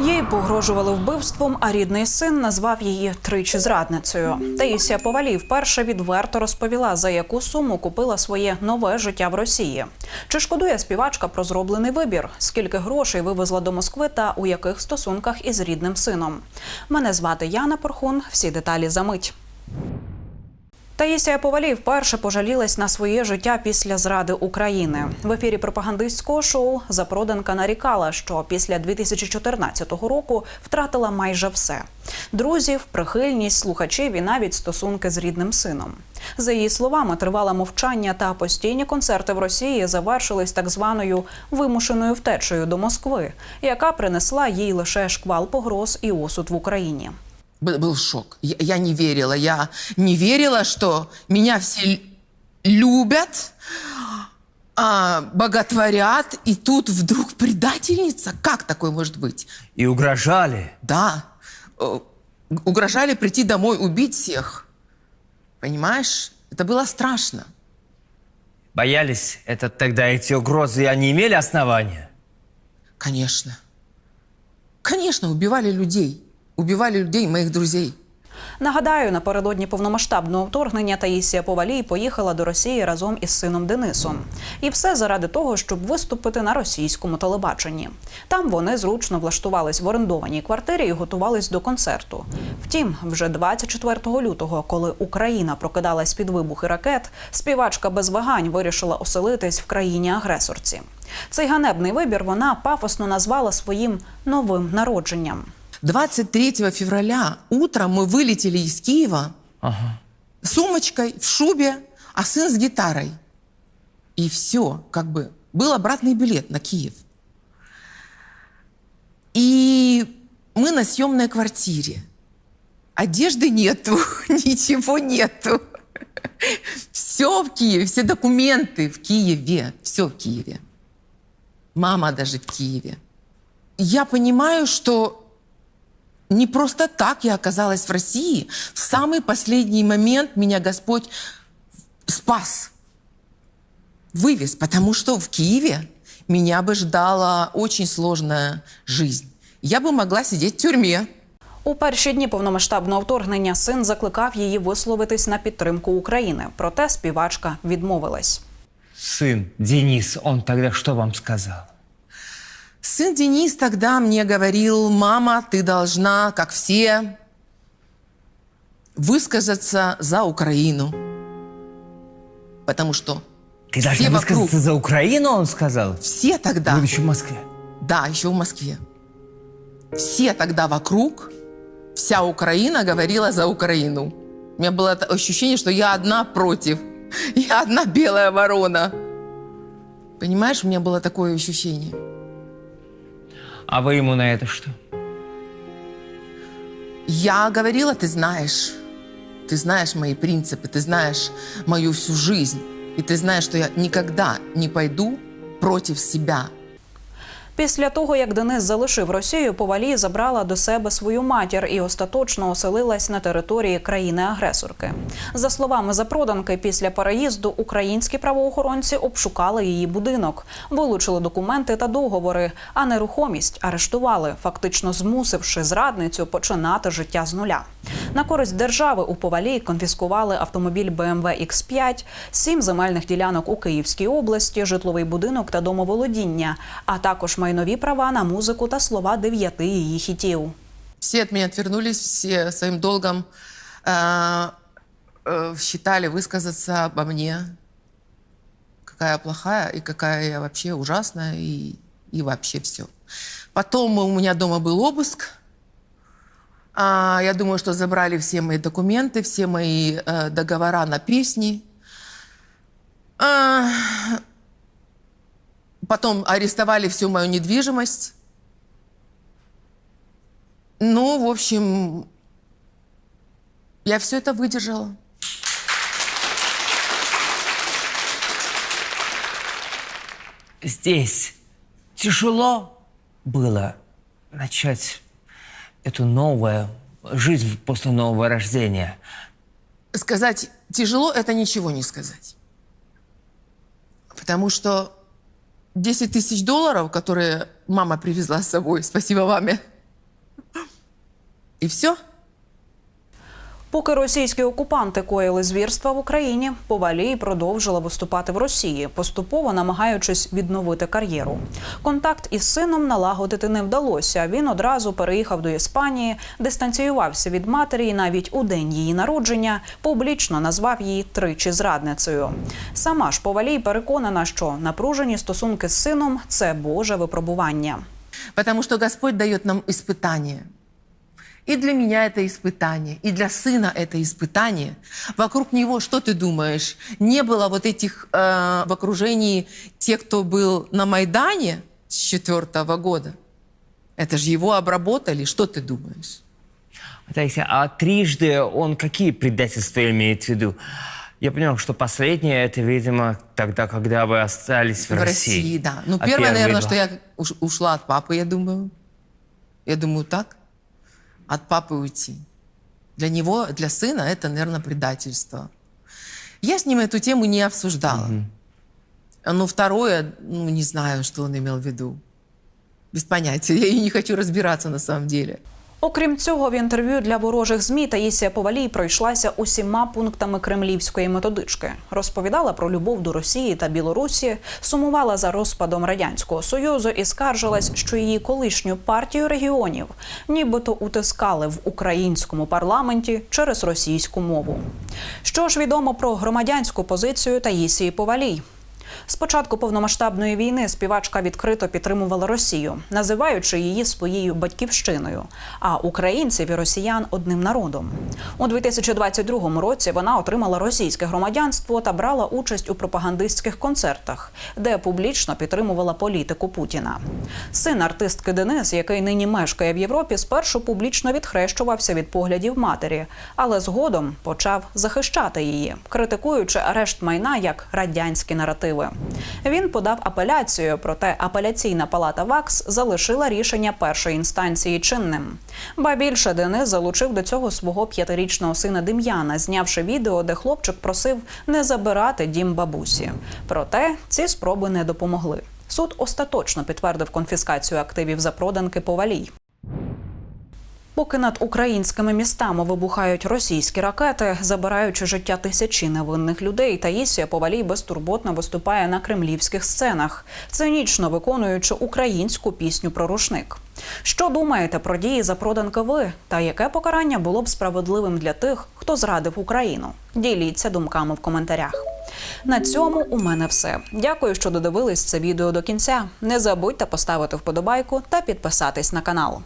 Їй погрожували вбивством, а рідний син назвав її тричі зрадницею. Таїсія Повалій вперше відверто розповіла, за яку суму купила своє нове життя в Росії. Чи шкодує співачка про зроблений вибір? Скільки грошей вивезла до Москви та у яких стосунках із рідним сином? Мене звати Яна Порхун. Всі деталі за мить. Таїсія Повалій вперше пожалілась на своє життя після зради України. В ефірі пропагандистського шоу запроданка нарікала, що після 2014 року втратила майже все: друзів, прихильність, слухачів і навіть стосунки з рідним сином. За її словами, тривале мовчання та постійні концерти в Росії завершились так званою вимушеною втечею до Москви, яка принесла їй лише шквал погроз і осуд в Україні. Был, шок. Я, я не верила. Я не верила, что меня все любят, а, боготворят, и тут вдруг предательница. Как такое может быть? И угрожали. Да. Угрожали прийти домой, убить всех. Понимаешь? Это было страшно. Боялись, это тогда эти угрозы, они имели основания? Конечно. Конечно, убивали людей. Убивали людей, моих друзей. Нагадаю, напередодні повномасштабного вторгнення Таїсія Повалій поїхала до Росії разом із сином Денисом. І все заради того, щоб виступити на російському телебаченні. Там вони зручно влаштувались в орендованій квартирі і готувались до концерту. Втім, вже 24 лютого, коли Україна прокидалась під вибухи ракет, співачка без вагань вирішила оселитись в країні-агресорці. Цей ганебний вибір вона пафосно назвала своїм новим народженням. 23 февраля утром мы вылетели из Киева Ага. сумочкой, в шубе, а сын с гитарой. И все, как бы, был обратный билет на Киев. И мы на съемной квартире. Одежды нету, ничего нету. Все в Киеве, все документы в Киеве, все в Киеве. Мама даже в Киеве. Я понимаю, что не просто так я оказалась в России. В самый последний момент меня Господь спас, вывез, потому что в Киеве меня бы ждала очень сложная жизнь. Я бы могла сидеть в тюрьме. У перші дні повномасштабного вторгнення син закликав її висловитись на підтримку України. Проте співачка відмовилась. Сын Денис, он тогда что вам сказал? Сын Денис тогда мне говорил, мама, ты должна, как все, высказаться за Украину. Потому что Ты должна все вокруг, высказаться за Украину, он сказал? все тогда... Вы еще в Москве. Да, еще в Москве. Все тогда вокруг, вся Украина говорила за Украину. У меня было ощущение, что я одна против. Я одна белая ворона. Понимаешь, у меня было такое ощущение. А вы ему на это что? Я говорила, ты знаешь, ты знаешь мои принципы, ты знаешь мою всю жизнь. И ты знаешь, что я никогда не пойду против себя. Після того, як Денис залишив Росію, Повалій забрала до себе свою матір і остаточно оселилась на території країни-агресорки. За словами запроданки, після переїзду українські правоохоронці обшукали її будинок, вилучили документи та договори, а нерухомість арештували, фактично змусивши зрадницю починати життя з нуля. На користь держави у Повалій конфіскували автомобіль BMW X5, сім земельних ділянок у Київській області, житловий будинок та домоволодіння, а також майнові права на музику та слова дев'яти її хітів. Все от меня отвернулись, все своим долгом э, э, считали высказаться обо мне. Какая я плохая и какая я вообще ужасная и, и вообще все. Потом у меня дома был обыск. А, я думаю, что забрали все мои документы, все мои э, договора на песни. А, потом арестовали всю мою недвижимость. Ну, в общем, я все это выдержала. Здесь тяжело было начать эту новую жизнь после нового рождения. Сказать тяжело – это ничего не сказать. Потому что 10 тысяч долларов, которые мама привезла с собой, спасибо маме. И все. Поки російські окупанти коїли звірства в Україні, Повалій продовжила виступати в Росії, поступово намагаючись відновити кар'єру. Контакт із сином налагодити не вдалося. Він одразу переїхав до Іспанії, дистанціювався від матері і навіть у день її народження публічно назвав її тричі зрадницею. Сама ж Повалій переконана, що напружені стосунки з сином це Боже випробування. Потому что Господь дает нам испытание. И для меня это испытание, и для сына это испытание. Вокруг него, что ты думаешь, не было вот этих э, в окружении тех, кто был на Майдане с четвертого года? Это же его обработали, что ты думаешь? Таисия, а трижды он какие предательства имеет в виду? Я понял, что последнее это, видимо, тогда, когда вы остались в, В России, да. Ну, А первое, наверное, два? что я уш- ушла от папы, я думаю. Я думаю, так. От папы уйти. Для него, для сына это, наверное, предательство. Я с ним эту тему не обсуждала. Но второе, ну, не знаю, что он имел в виду. Без понятия. Я и не хочу разбираться на самом деле. Окрім цього, в інтерв'ю для ворожих змі Таїсія Повалій пройшлася усіма пунктами кремлівської методички. Розповідала про любов до Росії та Білорусі, сумувала за розпадом радянського союзу і скаржилась, що її колишню партію регіонів нібито утискали в українському парламенті через російську мову. Що ж відомо про громадянську позицію Таїсії Повалій? З початку повномасштабної війни співачка відкрито підтримувала Росію, називаючи її своєю батьківщиною, а українців і росіян одним народом. У 2022 році вона отримала російське громадянство та брала участь у пропагандистських концертах, де публічно підтримувала політику Путіна. Син артистки Денис, який нині мешкає в Європі, спершу публічно відхрещувався від поглядів матері, але згодом почав захищати її, критикуючи арешт майна як радянські наративи. Він подав апеляцію, проте апеляційна палата ВАКС залишила рішення першої інстанції чинним. Ба більше Денис залучив до цього свого п'ятирічного сина Дем'яна, знявши відео, де хлопчик просив не забирати дім бабусі. Проте ці спроби не допомогли. Суд остаточно підтвердив конфіскацію активів запроданки повалій. Поки над українськими містами вибухають російські ракети, забираючи життя тисячі невинних людей, Таїсія Повалій безтурботно виступає на кремлівських сценах, цинічно виконуючи українську пісню про рушник. Що думаєте про дії запроданки ви? Та яке покарання було б справедливим для тих, хто зрадив Україну? Діліться думками в коментарях. На цьому у мене все. Дякую, що додивились це відео до кінця. Не забудьте поставити вподобайку та підписатись на канал.